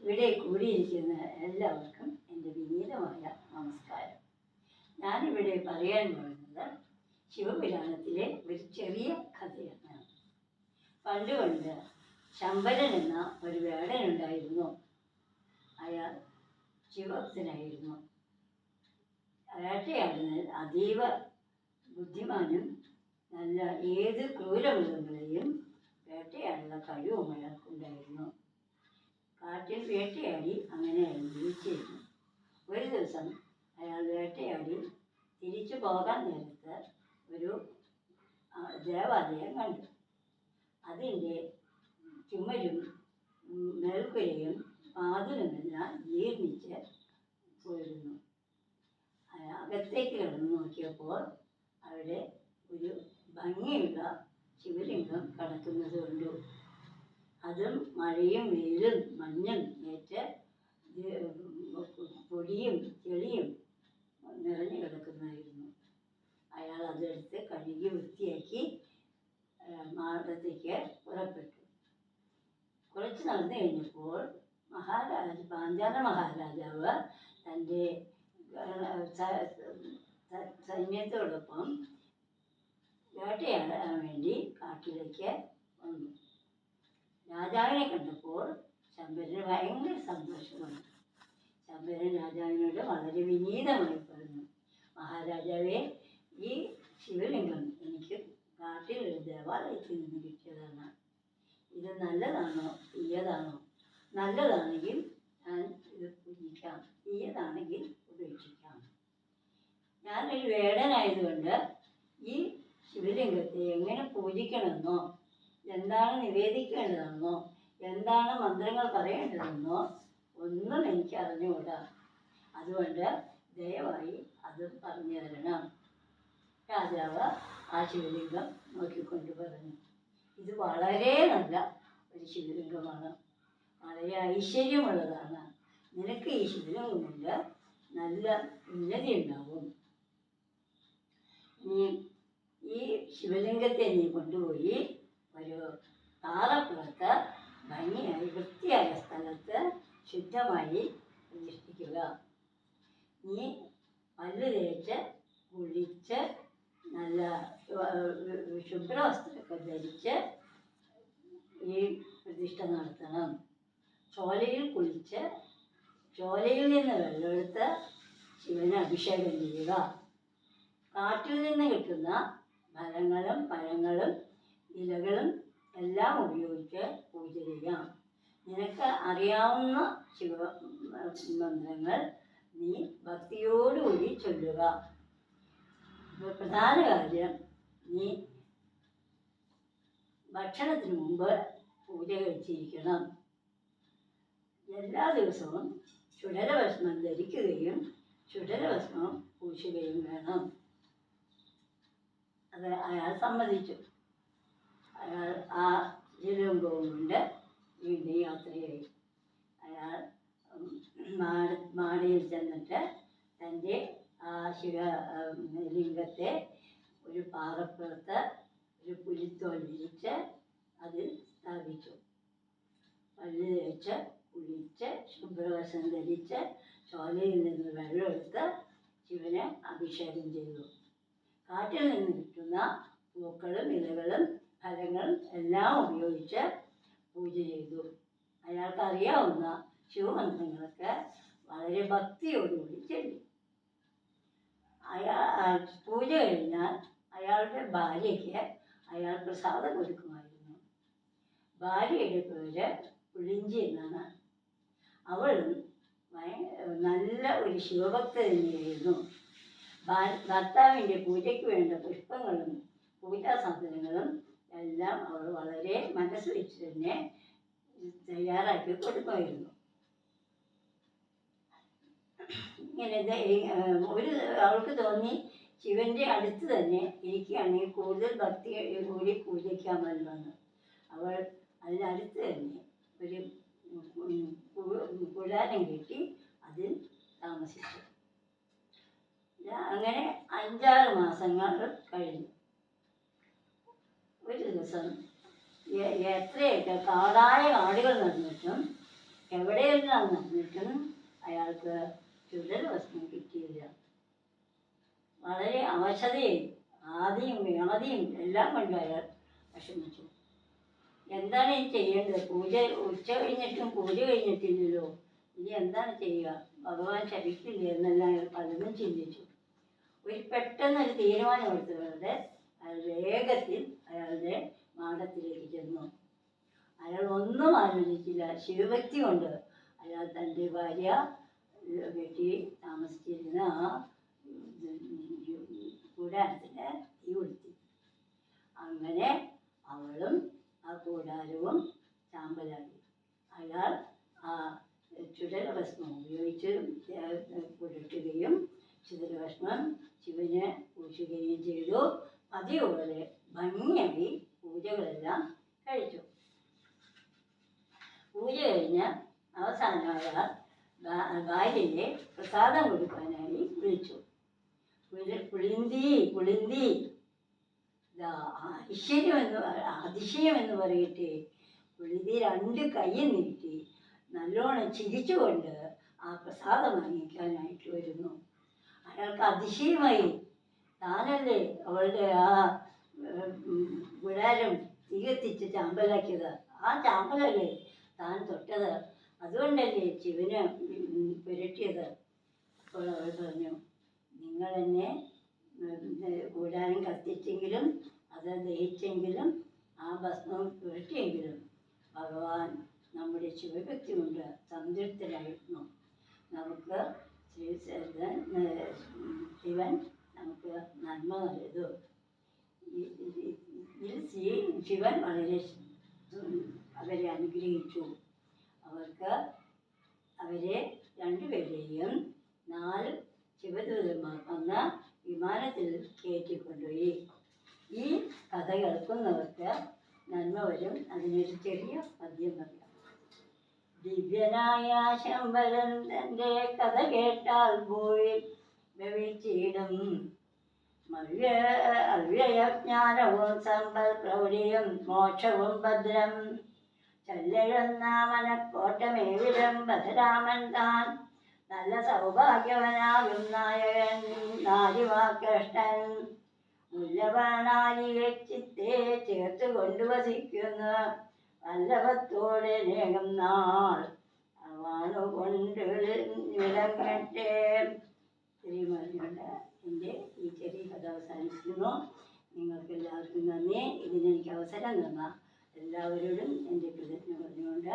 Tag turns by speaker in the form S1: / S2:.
S1: ഇവിടെ കൂടിയിരിക്കുന്ന എല്ലാവർക്കും എന്റെ വിനീതമായ നമസ്കാരം. ഞാനിവിടെ പറയാൻ പോകുന്നത് ശിവപുരാണത്തിലെ ഒരു ചെറിയ കഥയാണ്. പണ്ട് പണ്ട് ശമ്പരൻ എന്ന ഒരു വേടനുണ്ടായിരുന്നു അയാൾ ശിവഭക്തനായിരുന്നു. വേട്ടയാടുന്നതിൽ അതീവ ബുദ്ധിമാനും നല്ല ഏത് ക്രൂരമൃഗങ്ങളെയും വേട്ടയാടുന്ന കഴിവും അയാൾക്കുണ്ടായിരുന്നു കാട്ടിൽ വേട്ടയാടി അങ്ങനെ അയാൾ ജീവിച്ചിരുന്നു ഒരു ദിവസം അയാൾ വേട്ടയാടി തിരിച്ചു പോകാൻ നേരത്ത് ഒരു ദേവാലയം കണ്ടു. അതിന്റെ ചുമരും മേൽക്കുരയും പാതിലുമെല്ലാം ജീർണിച്ച് പോയിരുന്നു. അകത്തേക്ക് കിടന്നു നോക്കിയപ്പോൾ അവിടെ ഒരു ഭംഗിയുള്ള ശിവലിംഗം കിടക്കുന്നത് കണ്ടു. അതും മഴയും വെയിലും മഞ്ഞും ഏറ്റ് പൊടിയും ചെളിയും നിറഞ്ഞു കിടക്കുന്നതായിരുന്നു. അയാൾ അതെടുത്ത് കഴുകി വൃത്തിയാക്കി മാർഗത്തേക്ക് പുറപ്പെട്ടു. കുറച്ച് നടന്നു കഴിഞ്ഞപ്പോൾ മഹാരാജ പാഞ്ചാല മഹാരാജാവ് തന്റെ സൈന്യത്തോടൊപ്പം വേട്ടയാടാൻ വേണ്ടി കാട്ടിലേക്ക് വന്നു. രാജാവിനെ കണ്ടപ്പോൾ ശമ്പരന് ഭയങ്കര സന്തോഷമായി ശമ്പരൻ രാജാവിനോട് വളരെ വിനീതമായി പറഞ്ഞു മഹാരാജാവേ ഈ ശിവലിംഗം എനിക്ക് കാട്ടിൽ ഒരു ദേവാലയത്തിൽ നിന്ന് കിട്ടിയതാണ്. ഇത് നല്ലതാണോ? തീയതാണോ നല്ലതാണെങ്കിൽ ഞാൻ ഇത് പൂജിക്കാം. തീയതാണെങ്കിൽ ഉപേക്ഷിക്കാം. ഞാനൊരു വേടനായതുകൊണ്ട് ഈ ശിവലിംഗത്തെ എങ്ങനെ പൂജിക്കണമെന്നോ എന്താണ് നിവേദിക്കേണ്ടതെന്നോ എന്താണ് മന്ത്രങ്ങൾ പറയേണ്ടതെന്നോ ഒന്നും എനിക്ക് അറിഞ്ഞുകൂടാ അതുകൊണ്ട് ദയവായി അത് പറഞ്ഞു തരണം. രാജാവ് ആ ശിവലിംഗം നോക്കിക്കൊണ്ട് പറഞ്ഞു. ഇത് വളരെ നല്ല ഒരു ശിവലിംഗമാണ്. വളരെ ഐശ്വര്യമുള്ളതാണ്. നിനക്ക് ഈ ശിവലിംഗം കൊണ്ട് നല്ല ഉന്നതി ഉണ്ടാവും നീ ഈ ശിവലിംഗത്തെ നീ കൊണ്ടുപോയി ഒരു താറപ്പുറത്ത് ഭംഗിയായി വൃത്തിയായ സ്ഥലത്ത് ശുദ്ധമായി പ്രതിഷ്ഠിക്കുക നീ പല്ല് തേച്ച് കുളിച്ച് നല്ല ശുഭ്രവസ്ത്രമൊക്കെ ധരിച്ച് ഈ പ്രതിഷ്ഠ നടത്തണം. ചോലയിൽ കുളിച്ച് ചോലയിൽ നിന്ന് വെള്ളമെടുത്ത് ശിവന് അഭിഷേകം ചെയ്യുക. കാറ്റിൽ നിന്ന് കിട്ടുന്ന ഫലങ്ങളും പഴങ്ങളും ഇലകളും എല്ലാം ഉപയോഗിച്ച് പൂജ ചെയ്യാം. നിനക്ക് അറിയാവുന്ന ശിവ മന്ത്രങ്ങൾ നീ ഭക്തിയോടുകൂടി ചൊല്ലുക. പ്രധാന കാര്യം നീ ഭക്ഷണത്തിന് മുമ്പ് പൂജ കഴിച്ചിരിക്കണം. എല്ലാ ദിവസവും ചുടരഭസ്മം ധരിക്കുകയും ചുടരഭസ്മം പൂശുകയും വേണം. അത് അയാൾ സമ്മതിച്ചു. അയാൾ ആ ജലവും കൊണ്ട് വീണ്ടും യാത്രയായി. അയാൾ മാട മാടയിൽ ചെന്നിട്ട് തന്റെ ആ ശിവ ലിംഗത്തെ ഒരു പാറപ്പുറത്ത് ഒരു പുലിത്തോൽ വിരിച്ച് അതിൽ സ്ഥാപിച്ചു. പല്ല് തേച്ച് കുളിച്ച് ശുഭ്രവശം ധരിച്ച് ചോലയിൽ നിന്ന് വെള്ളമെടുത്ത് ശിവനെ അഭിഷേകം ചെയ്തു. കാറ്റിൽ നിന്ന് കിട്ടുന്ന പൂക്കളും ഇലകളും ഫലങ്ങളും എല്ലാം ഉപയോഗിച്ച് പൂജ ചെയ്തു. അയാൾക്ക് അറിയാവുന്ന ശിവമന്ത്രങ്ങളൊക്കെ വളരെ ഭക്തിയോടുകൂടി ചെല്ലി. അയാൾ പൂജ കഴിഞ്ഞാൽ അയാളുടെ ഭാര്യയ്ക്ക് അയാൾ പ്രസാദം കൊടുക്കുമായിരുന്നു. ഭാര്യയുടെ പേര് പുളിഞ്ചി എന്നാണ്. അവളും നല്ല ഒരു ശിവഭക്ത തന്നെയായിരുന്നു. ഭർത്താവിന്റെ പൂജയ്ക്ക് വേണ്ട പുഷ്പങ്ങളും പൂജാ സാധനങ്ങളും എല്ലാം അവൾ വളരെ മനസ്സ് വെച്ച് തന്നെ തയ്യാറാക്കി കൊടുക്കുമായിരുന്നു ഇങ്ങനെ ഒരു അവൾക്ക് തോന്നി ശിവന്റെ അടുത്ത് തന്നെ എനിക്കാണെങ്കിൽ കൂടുതൽ ഭക്തി കൂടി പൂജിക്കാമല്ലോ എന്ന്. അവൾ അതിനടുത്ത് തന്നെ ഒരു ഉം, കു- കെട്ടി അതിൽ താമസിച്ചു. അങ്ങനെ അഞ്ചാറ് മാസങ്ങൾ കഴിഞ്ഞു. ദിവസം എത്രയൊക്കെ കാടായ കാടുകൾ നിർമ്മിച്ചും നടന്നിട്ടും എവിടെയെല്ലാം നടന്നിട്ടും അയാൾക്ക് ചുടൽ വസ്ത്രം കിട്ടിയില്ല. വളരെ അവശതയും ആദിയും വ്യാധിയും എല്ലാം കൊണ്ട് അയാൾ വിഷമിച്ചു. എന്താണ് ഈ ചെയ്യേണ്ടത്? പൂജ ഉച്ച കഴിഞ്ഞിട്ടും പൂജ കഴിഞ്ഞിട്ടില്ലല്ലോ. ഇനി എന്താണ് ചെയ്യുക? ഭഗവാൻ ശപിക്കില്ല? എന്നെല്ലാം അയാൾ പലതും ചിന്തിച്ചു. ഒരു പെട്ടെന്നൊരു തീരുമാനം അയാൾ വേഗത്തിൽ അയാളുടെ മാടത്തിലേക്ക് ചെന്നു. അയാൾ ഒന്നും ആലോചിച്ചില്ല. ശിവഭക്തി കൊണ്ട് അയാൾ തന്റെ ഭാര്യ വീട്ടിൽ താമസിച്ചിരുന്ന കൂടാരത്തിന് തീ കൊടുത്തി അങ്ങനെ അവളും ആ കൂടാരവും ചാമ്പലായി. അയാൾ ആ ചുടലഭസ്മം ഉപയോഗിച്ച് പുരട്ടുകയും ചുടലഭസ്മം ശിവന് പൂശുകയും ചെയ്തു. പതിവുപോലെ ഭംഗിയായി പൂജകളെല്ലാം കഴിച്ചു. പൂജ കഴിഞ്ഞ അവസാനം അയാൾ ഭാ- ഭാര്യയെ പ്രസാദം കൊടുക്കാനായി വിളിച്ചു. പുളിന്തി പുളിന്തി ഐശ്വര്യം എന്ന് അതിശയം എന്ന് പറയട്ടെ. പുളിന്തി രണ്ട് കൈയും നീട്ടി നല്ലോണം ചിരിച്ചുകൊണ്ട് ആ പ്രസാദം വാങ്ങിക്കാനായിട്ട് വരുന്നു. അയാൾക്ക് അതിശയമായി. താനല്ലേ അവളുടെ ആ വിടാരം തീകത്തിച്ച് ചാമ്പലാക്കിയത്? ആ ചാമ്പലല്ലേ താൻ തൊട്ടത്. അതുകൊണ്ടല്ലേ ശിവന് പുരട്ടിയത്? അപ്പോൾ അവൾ പറഞ്ഞു നിങ്ങൾ എന്നെ കൂടാരം കത്തിച്ചെങ്കിലും അത് ദഹിച്ചെങ്കിലും ആ ഭസ്മം പുരട്ടിയെങ്കിലും ഭഗവാൻ നമ്മുടെ ശിവഭക്തി കൊണ്ട് സംതൃപ്തനായിരുന്നു. നമുക്ക് ശിവൻ നമുക്ക് നന്മ ഈ- ഇതിൽ ശിവൻ വളരെ അവരെ അനുഗ്രഹിച്ചു. അവർക്ക് അവരെ രണ്ടുപേരെയും നാല് ശിവദൂതന്മാർ വന്ന വിമാനത്തിൽ കയറ്റിക്കൊണ്ടുപോയി. ഈ കഥ കേൾക്കുന്നവർക്ക് നന്മ വരും. അതിനൊരു ചെറിയ പദ്യം പറയാം. ദിവ്യനായ ശമ്പരൻ തന്റെ കഥ കേട്ടാൽ പോയി. ഭവിച്ചിടും അവ്യയജ്ഞാനവും സമ്പൽ പ്രൗഢിയും മോക്ഷവും ഭദ്രം. ചല്ലെഴുന്നാമനക്കോട്ടമേവിലും ബധരാമൻ താൻ. നല്ല സൗഭാഗ്യവനാകും നായകൻ നാരിവാകൃഷ്ണൻ. മുല്ലവാണാലിയെ ചിത്തെ ചേർത്ത് കൊണ്ടുവസിക്കുന്ന. വല്ലഭത്തോടെ നേകം നാൾ അവാണു കൊണ്ട് വിളങ്ങട്ടെ ഇത്രയും പറഞ്ഞുകൊണ്ട് എന്റെ ഈ ചെറിയ കഥ അവസാനിക്കുന്നു നിങ്ങൾക്ക് എല്ലാവർക്കും നന്ദി. ഇതിനെനിക്ക് അവസരം തന്ന എല്ലാവരോടും എന്റെ കൃതജ്ഞ പറഞ്ഞുകൊണ്ട്